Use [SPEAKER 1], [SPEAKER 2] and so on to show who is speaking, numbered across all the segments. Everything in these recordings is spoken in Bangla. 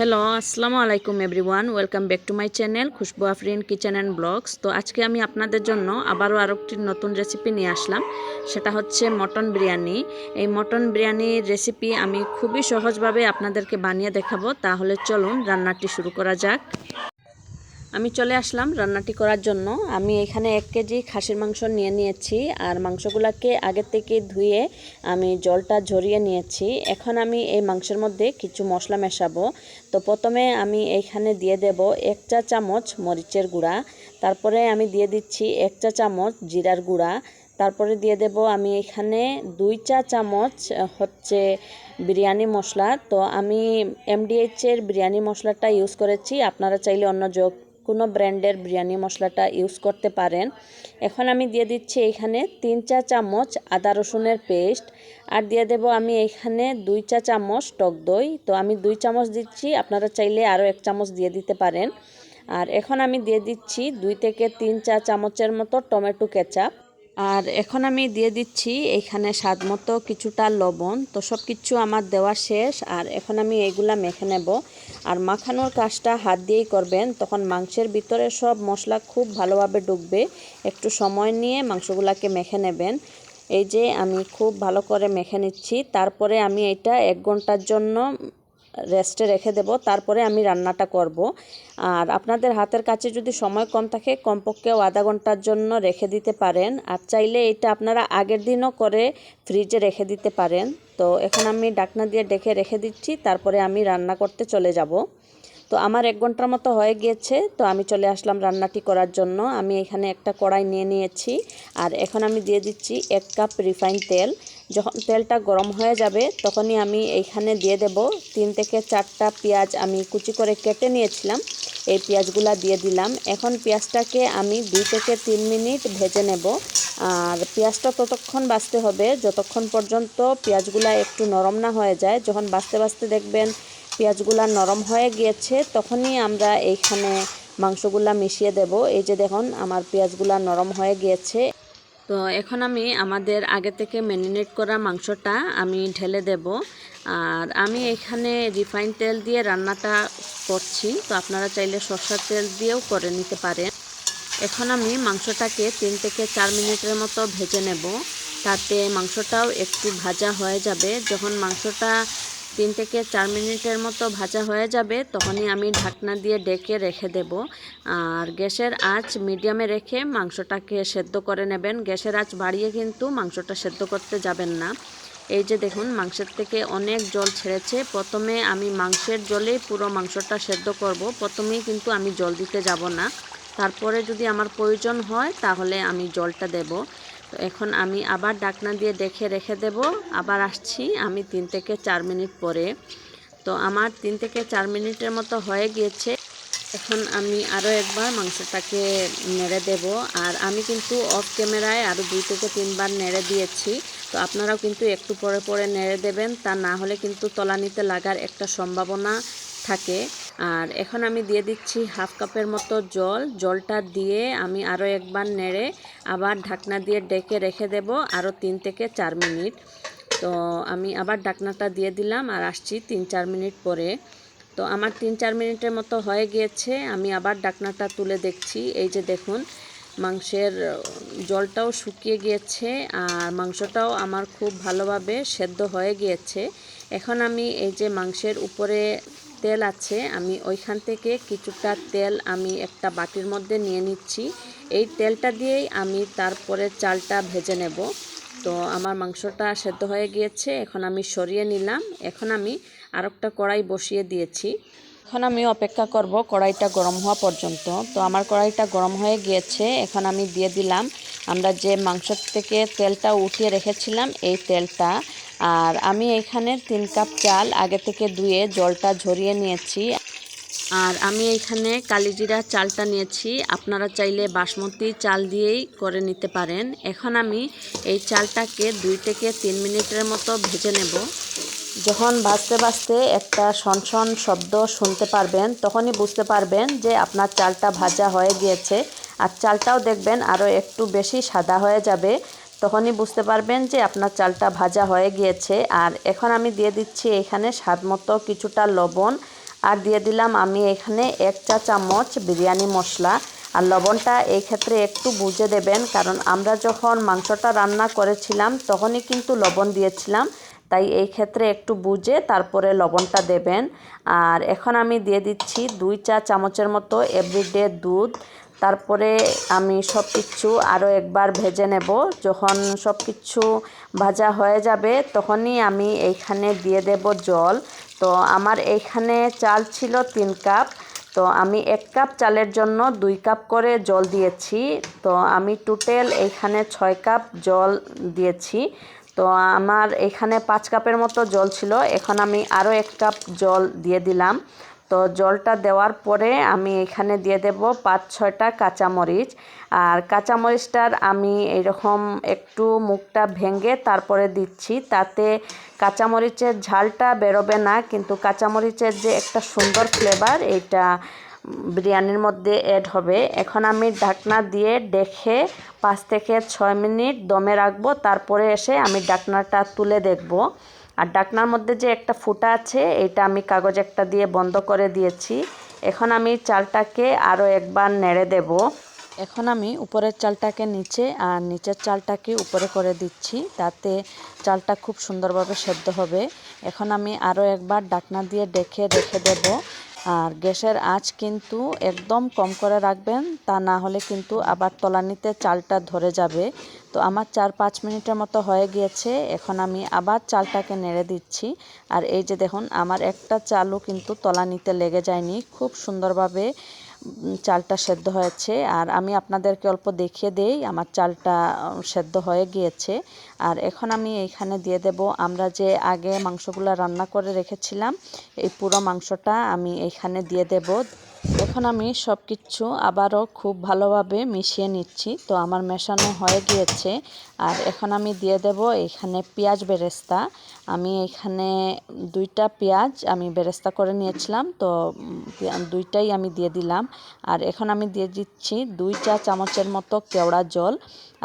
[SPEAKER 1] হ্যালো আসসালামু আলাইকুম everyone welcome back to my channel Khushbu Afrin kitchen and blogs তো আজকে আমি আপনাদের জন্য আবারও আরও একটি নতুন রেসিপি নিয়ে আসলাম। সেটা হচ্ছে মটন বিরিয়ানি। এই মটন বিরিয়ানির রেসিপি আমি খুবই সহজভাবে আপনাদেরকে বানিয়ে দেখাবো। তাহলে চলুন রান্নাটি শুরু করা যাক। আমি চলে আসলাম রান্নাটি করার জন্য। আমি এখানে এক কেজি খাসির মাংস নিয়ে নিয়েছি আর মাংসগুলোকে আগে থেকে ধুয়ে আমি জলটা ঝরিয়ে নিয়েছি। এখন আমি এই মাংসের মধ্যে কিছু মশলা মেশাবো। তো প্রথমে আমি এইখানে দিয়ে দেব এক চা চামচ মরিচের গুঁড়া। তারপরে আমি দিয়ে দিচ্ছি এক চা চামচ জিরার গুঁড়া। তারপরে দিয়ে দেব আমি এখানে দুই চা চামচ হচ্ছে বিরিয়ানি মশলা। তো আমি এমডিএইচের বিরিয়ানি মশলাটা ইউজ করেছি। আপনারা চাইলে অন্য যোগ কোনো ব্র্যান্ডের বিরিয়ানি মশলাটা ইউজ করতে পারেন। এখন আমি দিয়ে দিচ্ছি এখানে তিন চা চামচ আদা রসুনের পেস্ট। আর দিয়ে দেব আমি এখানে দুই চা চামচ টক দই। তো আমি দুই চামচ দিচ্ছি, আপনারা চাইলে আরও এক চামচ দিয়ে দিতে পারেন। আর এখন আমি দিয়ে দিচ্ছি দুই থেকে তিন চা চামচের মতো টমেটো কেচাপ। আর এখন আমি দিয়ে দিচ্ছি এখানে স্বাদ মতো কিছুটা লবণ। তো সব কিছু আমার দেওয়া শেষ। আর এখন আমি এগুলা মেখে নেব। আর মাখানোর কাজটা হাত দিয়েই করবেন। তখন মাংসের ভিতরে সব মশলা খুব ভালোভাবে ডুববে। একটু সময় নিয়ে মাংসগুলাকে মেখে নেবেন। এই যে আমি খুব ভালো করে মেখে নিচ্ছি। তারপরে আমি এটা এক ঘণ্টার জন্য রেস্টে রেখে দেব, তারপরে আমি রান্নাটা করব। আর আপনাদের হাতের কাছে যদি সময় কম থাকে কমপক্ষেও আধা ঘণ্টার জন্য রেখে দিতে পারেন। আর চাইলে এটা আপনারা আগের দিনও করে ফ্রিজে রেখে দিতে পারেন। তো এখন আমি ডাকনা দিয়ে ডেকে রেখে দিচ্ছি, তারপরে আমি রান্না করতে চলে যাব। তো আমার এক ঘণ্টার মতো হয়ে গিয়েছে, তো আমি চলে আসলাম রান্নাটি করার জন্য। আমি এখানে একটা কড়াই নিয়ে নিয়েছি। আর এখন আমি দিয়ে দিচ্ছি এক কাপ রিফাইন তেল। যখন তেলটা গরম হয়ে যাবে, তখনই আমি এইখানে দিয়ে দেব তিন থেকে চারটা পেঁয়াজ। আমি কুচি করে কেটে নিয়েছিলাম, এই পেঁয়াজগুলা দিয়ে দিলাম। এখন পেঁয়াজটাকে আমি দুই থেকে তিন মিনিট ভেজে নেব। আর পেঁয়াজটা ততক্ষণ বাঁচতে হবে, যতক্ষণ পর্যন্ত পেঁয়াজগুলা একটু নরম না হয়ে যায়। যখন বাঁচতে বাঁচতে দেখবেন পেঁয়াজগুলা নরম হয়ে গিয়েছে, তখনই আমরা এইখানে মাংসগুলা মিশিয়ে দেব। এই যে দেখুন, আমার পেঁয়াজগুলা নরম হয়ে গিয়েছে। তো এখন আমি আমাদের আগে থেকে ম্যারিনেট করা মাংসটা আমি ঢেলে দেব। আর আমি এখানে রিফাইন তেল দিয়ে রান্নাটা করছি। তো আপনারা চাইলে সরষার তেল দিয়েও করে নিতে পারেন। এখন আমি মাংসটাকে তিন থেকে চার মিনিটের মতো ভেজে নেব। তাতে মাংসটাও একটু ভাজা হয়ে যাবে। যখন মাংসটা তিন থেকে চার মিনিটের মতো ভাজা হয়ে যাবে, তখনই আমি ঢাকনা দিয়ে ডেকে রেখে দেব। আর গ্যাসের আঁচ মিডিয়ামে রেখে মাংসটাকে সেদ্ধ করে নেবেন। গ্যাসের আঁচ বাড়িয়ে কিন্তু মাংসটা সেদ্ধ করতে যাবেন না। এই যে দেখুন, মাংসের থেকে অনেক জল ছেড়েছে। প্রথমে আমি মাংসের জলেই পুরো মাংসটা সেদ্ধ করব। প্রথমেই কিন্তু আমি জল দিতে যাব না। তারপরে যদি আমার প্রয়োজন হয়, তাহলে আমি জলটা দেব। তো এখন আমি আবার ডাকনা দিয়ে দেখে রেখে দেব। আবার আসছি আমি তিন থেকে চার মিনিট পরে। তো আমার তিন থেকে চার মিনিটের মতো হয়ে গিয়েছে। এখন আমি আরও একবার মাংসটাকে নেড়ে দেব। আর আমি কিন্তু অফ ক্যামেরায় আরও দুই থেকে তিনবার নেড়ে দিয়েছি। তো আপনারাও কিন্তু একটু পরে পরে নেড়ে দেবেন। তা না হলে কিন্তু তলানিতে লাগার একটা সম্ভাবনা থাকে। আর এখন আমি দিয়ে দিচ্ছি হাফ কাপের মতো জল। জলটা দিয়ে আমি আরও একবার নেড়ে আবার ঢাকনা দিয়ে ডেকে রেখে দেব আরও তিন থেকে চার মিনিট। তো আমি আবার ঢাকনাটা দিয়ে দিলাম আর আসছি তিন চার মিনিট পরে। তো আমার তিন চার মিনিটের মতো হয়ে গিয়েছে। আমি আবার ডাকনাটা তুলে দেখছি। এই যে দেখুন, মাংসের জলটাও শুকিয়ে গিয়েছে আর মাংসটাও আমার খুব ভালোভাবে সেদ্ধ হয়ে গিয়েছে। এখন আমি এই যে মাংসের উপরে তেল আছে, আমি ওইখান থেকে কিছুটা তেল আমি একটা বাটির মধ্যে নিয়ে নিচ্ছি। এই তেলটা দিয়েই আমি তারপরে চালটা ভেজে নেব। তো আমার মাংসটা সেদ্ধ হয়ে গিয়েছে, এখন আমি সরিয়ে নিলাম। এখন আমি আর একটা কড়াই বসিয়ে দিয়েছি। এখন আমি অপেক্ষা করব কড়াইটা গরম হওয়া পর্যন্ত। তো আমার কড়াইটা গরম হয়ে গিয়েছে, এখন আমি দিয়ে দিলাম। আমরা যে মাংস থেকে তেলটা উঠিয়ে রেখেছিলাম, এই তেলটা আর আমি এখানে তিন কাপ চাল আগে থেকে ধুয়ে জলটা ঝরিয়ে নিয়েছি। আর আমি এখানে কালিজিরা চালটা নিয়েছি। আপনারা চাইলে বাসমতি চাল দিয়েই করে নিতে পারেন। এখন আমি এই চালটাকে দুই থেকে তিন মিনিটের মতো ভেজে নেব। যখন ভাজতে ভাজতে একটা সনসন শব্দ শুনতে পারবেন, তখনই বুঝতে পারবেন যে আপনার চালটা ভাজা হয়ে গিয়েছে। আর চালটাও দেখবেন আরও একটু বেশি সাদা হয়ে যাবে। তখনই বুঝতে পারবেন যে আপনার চালটা ভাজা হয়ে গিয়েছে। আর এখন আমি দিয়ে দিচ্ছি এখানে স্বাদ মতো কিছুটা লবণ। আর দিয়ে দিলাম আমি এখানে এক চা চামচ বিরিয়ানি মশলা। আর লবণটা এই ক্ষেত্রে একটু বুঝে দেবেন, কারণ আমরা যখন মাংসটা রান্না করেছিলাম তখনই কিন্তু লবণ দিয়েছিলাম। তাই এই ক্ষেত্রে একটু বুঝে তারপরে লবণটা দেবেন। আর এখন আমি দিয়ে দিচ্ছি দুই চা চামচের মতো এভরিডে দুধ। তারপরে আমি সব কিছু আরও একবার ভেজে নেব। যখন সব কিছু ভাজা হয়ে যাবে, তখনই আমি এইখানে দিয়ে দেব জল। তো আমার এইখানে চাল ছিল তিন কাপ। তো আমি এক কাপ চালের জন্য দুই কাপ করে জল দিয়েছি। তো আমি টোটাল এইখানে ছয় কাপ জল দিয়েছি। তো আমার এখানে পাঁচ কাপের মতো জল ছিল। এখন আমি আরও এক কাপ জল দিয়ে দিলাম। তো জলটা দেওয়ার পরে আমি এখানে দিয়ে দেব পাঁচ, ছয়টা কাঁচামরিচ। আর কাঁচামরিচটার আমি এরকম একটু মুখটা ভেঙে তারপরে দিচ্ছি, তাতে কাঁচামরিচের ঝালটা বেরোবে না। কিন্তু কাঁচামরিচের যে একটা সুন্দর ফ্লেভার এইটা বিরিয়ানির মধ্যে অ্যাড হবে। এখন আমি ঢাকনা দিয়ে দেখে পাঁচ থেকে ছয় মিনিট দমে রাখব। তারপরে এসে আমি ঢাকনাটা তুলে দেখব। আর ডাকনার মধ্যে যে একটা ফুটা আছে, এটা আমি কাগজ একটা দিয়ে বন্ধ করে দিয়েছি। এখন আমি চালটাকে আরও একবার নেড়ে দেব। এখন আমি উপরের চালটাকে নিচে আর নিচের চালটাকে উপরে করে দিচ্ছি, তাতে চালটা খুব সুন্দরভাবে সেদ্ধ হবে। এখন আমি আরও একবার ডাকনা দিয়ে ডেকে রেখে দেব। আর গ্যাসের আঁচ কিন্তু একদম কম করে রাখবেন, তা না হলে কিন্তু আবার তলানিতে চালটা ধরে যাবে। তো আমার চার পাঁচ মিনিটের মতো হয়ে গিয়েছে, এখন আমি আবার চালটাকে নেড়ে দিচ্ছি। আর এই যে দেখুন, আমার একটা চালও কিন্তু তলানিতে লেগে যায়নি, খুব সুন্দরভাবে চালটা সেদ্ধ হয়েছে। আর আমি আপনাদেরকে অল্প দেখিয়ে দেই, আমার চালটা সেদ্ধ হয়ে গিয়েছে। আর এখন আমি এইখানে দিয়ে দেব। আমরা যে আগে মাংসগুলো রান্না করে রেখেছিলাম, এই পুরো মাংসটা আমি এইখানে দিয়ে দেব। এখন আমি সব কিছু আবারও খুব ভালোভাবে মিশিয়ে নিচ্ছি। তো আমার মেশানো হয়ে গিয়েছে। আর এখন আমি দিয়ে দেব এখানে পেঁয়াজ বেরেস্তা। আমি এখানে দুইটা পেঁয়াজ আমি বেরেস্তা করে নিয়েছিলাম। তো দুইটাই আমি দিয়ে দিলাম। আর এখন আমি দিয়ে দিচ্ছি দুই চা চামচের মতো কেওড়া জল।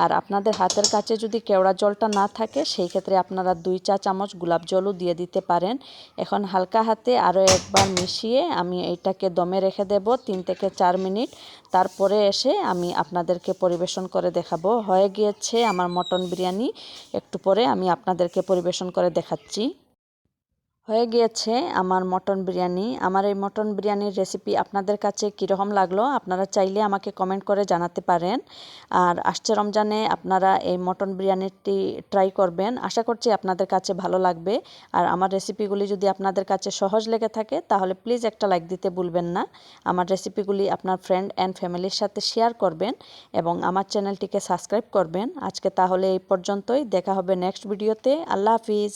[SPEAKER 1] আর আপনাদের হাতের কাছে যদি কেওড়া জলটা না থাকে, সেই ক্ষেত্রে আপনারা দুই চা চামচ গোলাপ জলও দিয়ে দিতে পারেন। এখন হালকা হাতে আরও একবার মিশিয়ে আমি এইটাকে দমে রেখে দেব তিন থেকে চার মিনিট। তারপরে এসে আমি আপনাদেরকে পরিবেশন করে দেখাবো। হয়ে গিয়েছে আমার মটন বিরিয়ানি। একটু পরে আমি আপনাদেরকে পরিবেশন করে দেখাচ্ছি। হয়ে গিয়েছে আমার মটন বিরিয়ানি। আমার এই মটন বিরিয়ানির রেসিপি আপনাদের কাছে কীরকম লাগল আপনারা চাইলে আমাকে কমেন্ট করে জানাতে পারেন। আর আসছে রমজানে আপনারা এই মটন বিরিয়ানিটি ট্রাই করবেন। আশা করছি আপনাদের কাছে ভালো লাগবে। আর আমার রেসিপিগুলি যদি আপনাদের কাছে সহজ লেগে থাকে তাহলে প্লিজ একটা লাইক দিতে ভুলবেন না। আমার রেসিপিগুলি আপনার ফ্রেন্ড অ্যান্ড ফ্যামিলির সাথে শেয়ার করবেন এবং আমার চ্যানেলটিকে সাবস্ক্রাইব করবেন। আজকে তাহলে এই পর্যন্তই। দেখা হবে নেক্সট ভিডিওতে আল্লাহ হাফিজ।